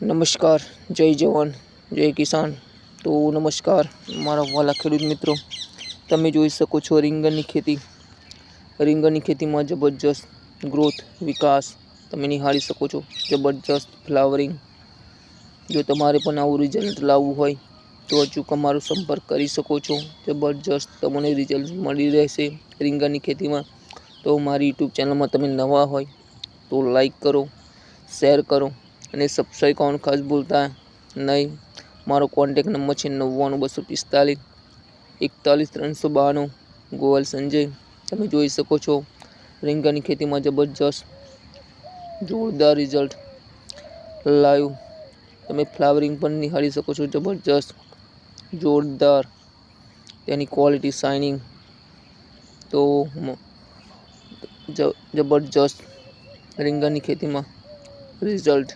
નમસ્કાર, જય જવાન, જય કિસાન. તો નમસ્કાર, મારા વાલા ખેડૂત મિત્રો. તમે જોઈ શકો છો રીંગણની ખેતી. રીંગણની ખેતીમાં જબરજસ્ત ગ્રોથ વિકાસ તમે નિહાળી શકો છો. જબરજસ્ત ફ્લાવરિંગ જો તમારે પણ આવું રિઝલ્ટ લાવવું હોય, તો અચૂક અમારો સંપર્ક કરી શકો છો. જબરજસ્ત તમને રિઝલ્ટ મળી રહેશે રીંગણની ખેતીમાં. તો મારી યુટ્યુબ ચેનલમાં તમે નવા હોય, તો લાઈક કરો શેર કરો. અને સબસ્ક્રાઈબ કરવાનું ખાસ ભૂલતા નહીં. મારો કોન્ટેક નંબર છે નવ્વાણું, બસો પિસ્તાલીસ, એકતાલીસ, ત્રણસો બાણું, ગોવલ સંજય. તમે જોઈ શકો છો, રીંગણની ખેતીમાં જબરજસ્ત, જોરદાર રિઝલ્ટ લાઈવ તમે ફ્લાવરિંગ પણ નિહાળી શકો છો, જબરજસ્ત, જોરદાર. તેની ક્વોલિટી શાઇનિંગ તો જબરજસ્ત રીંગણની ખેતીમાં રિઝલ્ટ